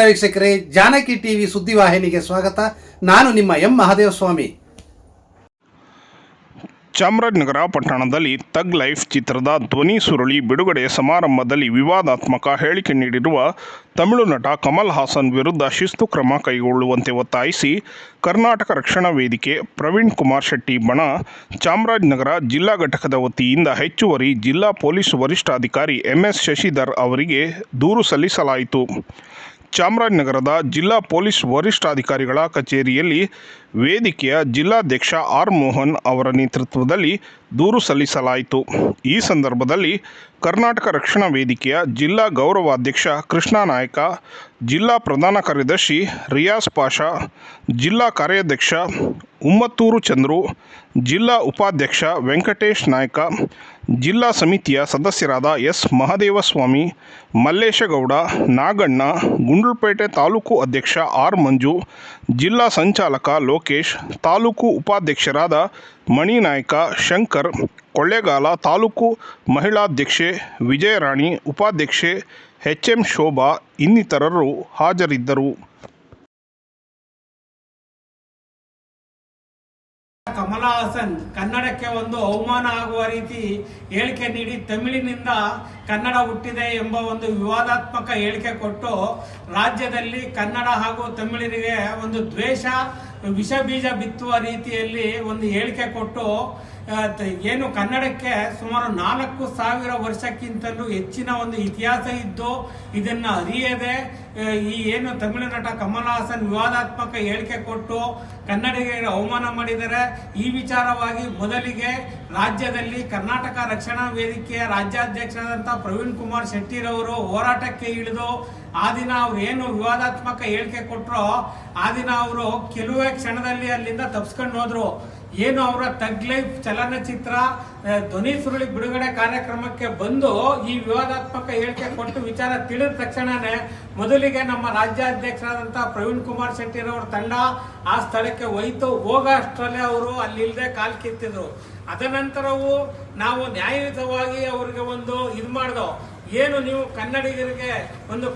ವೀಕ್ಷಕರೇ, ಜಾನಕಿ ಟಿವಿ ಸುದ್ದಿವಾಹಿನಿಗೆ ಸ್ವಾಗತ. ನಾನು ನಿಮ್ಮ ಎಂ ಮಹಾದೇವಸ್ವಾಮಿ. ಚಾಮರಾಜನಗರ ಪಟ್ಟಣದಲ್ಲಿ ತಗ್ ಲೈಫ್ ಚಿತ್ರದ ಧ್ವನಿ ಸುರುಳಿ ಬಿಡುಗಡೆ ಸಮಾರಂಭದಲ್ಲಿ ವಿವಾದಾತ್ಮಕ ಹೇಳಿಕೆ ನೀಡಿರುವ ತಮಿಳು ನಟ ಕಮಲ್ ಹಾಸನ್ ವಿರುದ್ಧ ಶಿಸ್ತು ಕ್ರಮ ಕೈಗೊಳ್ಳುವಂತೆ ಒತ್ತಾಯಿಸಿ ಕರ್ನಾಟಕ ರಕ್ಷಣಾ ವೇದಿಕೆ ಪ್ರವೀಣ್ ಕುಮಾರ್ ಶೆಟ್ಟಿ ಬಣ, ಚಾಮರಾಜನಗರ ಜಿಲ್ಲಾ ಘಟಕದ ವತಿಯಿಂದ ಹೆಚ್ಚುವರಿ ಜಿಲ್ಲಾ ಪೊಲೀಸ್ ವರಿಷ್ಠಾಧಿಕಾರಿ ಎಂಎಸ್ ಶಶಿಧರ್ ಅವರಿಗೆ ದೂರು ಸಲ್ಲಿಸಲಾಯಿತು. ಚಾಮರಾಜನಗರದ ಜಿಲ್ಲಾ ಪೊಲೀಸ್ ವರಿಷ್ಠಾಧಿಕಾರಿಗಳ ಕಚೇರಿಯಲ್ಲಿ ವೇದಿಕೆಯ ಜಿಲ್ಲಾಧ್ಯಕ್ಷ ಆರ್ ಮೋಹನ್ ಅವರ ನೇತೃತ್ವದಲ್ಲಿ ದೂರು ಸಲ್ಲಿಸಲಾಯಿತು. ಈ ಸಂದರ್ಭದಲ್ಲಿ ಕರ್ನಾಟಕ ರಕ್ಷಣಾ ವೇದಿಕೆಯ ಜಿಲ್ಲಾ ಗೌರವಾಧ್ಯಕ್ಷ ಕೃಷ್ಣಾ ನಾಯಕ, ಜಿಲ್ಲಾ ಪ್ರಧಾನ ಕಾರ್ಯದರ್ಶಿ ರಿಯಾಜ್ ಪಾಷಾ, ಜಿಲ್ಲಾ ಕಾರ್ಯಾಧ್ಯಕ್ಷ ಉಮ್ಮತ್ತೂರು ಚಂದ್ರು, ಜಿಲ್ಲಾ ಉಪಾಧ್ಯಕ್ಷ ವೆಂಕಟೇಶ್ ನಾಯ್ಕ, ಜಿಲ್ಲಾ ಸಮಿತಿಯ ಸದಸ್ಯರಾದ ಎಸ್ ಮಹದೇವಸ್ವಾಮಿ, ಮಲ್ಲೇಶಗೌಡ, ನಾಗಣ್ಣ, ಗುಂಡ್ಲುಪೇಟೆ ತಾಲೂಕು ಅಧ್ಯಕ್ಷ ಆರ್ ಮಂಜು, ಜಿಲ್ಲಾ ಸಂಚಾಲಕ ಲೋಕೇಶ್, ತಾಲೂಕು ಉಪಾಧ್ಯಕ್ಷರಾದ ಮಣಿನಾಯ್ಕ, ಶಂಕರ್, ಕೊಳ್ಳೇಗಾಲ ತಾಲೂಕು ಮಹಿಳಾಧ್ಯಕ್ಷೆ ವಿಜಯರಾಣಿ, ಉಪಾಧ್ಯಕ್ಷೆ ಎಚ್ ಎಂ ಶೋಭಾ ಇನ್ನಿತರರು ಹಾಜರಿದ್ದರು. ಕಮಲ ಹಾಸನ್ ಕನ್ನಡಕ್ಕೆ ಒಂದು ಅವಮಾನ ಆಗುವ ರೀತಿ ಹೇಳಿಕೆ ನೀಡಿ ತಮಿಳಿನಿಂದ ಕನ್ನಡ ಹುಟ್ಟಿದೆ ಎಂಬ ಒಂದು ವಿವಾದಾತ್ಮಕ ಹೇಳಿಕೆ ಕೊಟ್ಟು ರಾಜ್ಯದಲ್ಲಿ ಕನ್ನಡ ಹಾಗೂ ತಮಿಳರಿಗೆ ಒಂದು ದ್ವೇಷ ವಿಷ ಬೀಜ ಬಿತ್ತುವ ರೀತಿಯಲ್ಲಿ ಒಂದು ಹೇಳಿಕೆ ಕೊಟ್ಟು ಏನು ಕನ್ನಡಕ್ಕೆ ಸುಮಾರು ನಾಲ್ಕು ಸಾವಿರ ವರ್ಷಕ್ಕಿಂತಲೂ ಹೆಚ್ಚಿನ ಒಂದು ಇತಿಹಾಸ ಇದ್ದು ಇದನ್ನ ಅರಿಯದೆ ಈ ಏನು ತಮಿಳು ನಟ ಕಮಲ್ ಹಾಸನ್ ವಿವಾದಾತ್ಮಕ ಹೇಳಿಕೆ ಕೊಟ್ಟು ಕನ್ನಡಿಗರಿಗೆ ಅವಮಾನ ಮಾಡಿದರೆ, ಈ ವಿಚಾರವಾಗಿ ಮೊದಲಿಗೆ ರಾಜ್ಯದಲ್ಲಿ ಕರ್ನಾಟಕ ರಕ್ಷಣಾ ವೇದಿಕೆಯ ರಾಜ್ಯಾಧ್ಯಕ್ಷರಾದಂಥ ಪ್ರವೀಣ್ ಕುಮಾರ್ ಶೆಟ್ಟಿರವರು ಹೋರಾಟಕ್ಕೆ ಇಳಿದು ಆ ದಿನ ಅವ್ರು ಏನು ವಿವಾದಾತ್ಮಕ ಹೇಳಿಕೆ ಕೊಟ್ಟರೋ ಆ ದಿನ ಅವರು ಕೆಲವೇ ಕ್ಷಣದಲ್ಲಿ ಅಲ್ಲಿಂದ ತಪ್ಸ್ಕೊಂಡು ಹೋದ್ರು. ಏನು ಅವರ ತಗ್ ಲೈಫ್ ಚಲನಚಿತ್ರ ಧ್ವನಿ ಸುರುಳಿ ಬಿಡುಗಡೆ ಕಾರ್ಯಕ್ರಮಕ್ಕೆ ಬಂದು ಈ ವಿವಾದಾತ್ಮಕ ಹೇಳಿಕೆ ಕೊಟ್ಟು ವಿಚಾರ ತಿಳಿದ ತಕ್ಷಣನೇ ಮೊದಲಿಗೆ ನಮ್ಮ ರಾಜ್ಯಾಧ್ಯಕ್ಷರಾದಂಥ ಪ್ರವೀಣ್ ಕುಮಾರ್ ಶೆಟ್ಟಿರವರ ತಂಡ ಆ ಸ್ಥಳಕ್ಕೆ ಹೋಯ್ತು. ಹೋಗ ಅಷ್ಟರಲ್ಲೇ ಅವರು ಅಲ್ಲಿಲ್ಲದೆ ಕಾಲ್ ಕಿತ್ತಿದ್ರು. ಅದನಂತರವೂ ನಾವು ನ್ಯಾಯಯುತವಾಗಿ ಅವರಿಗೆ ಒಂದು ಇದು ಮಾಡ್ದೋ. ಏನು ನೀವು ಕನ್ನಡಿಗರಿಗೆ ಒಂದು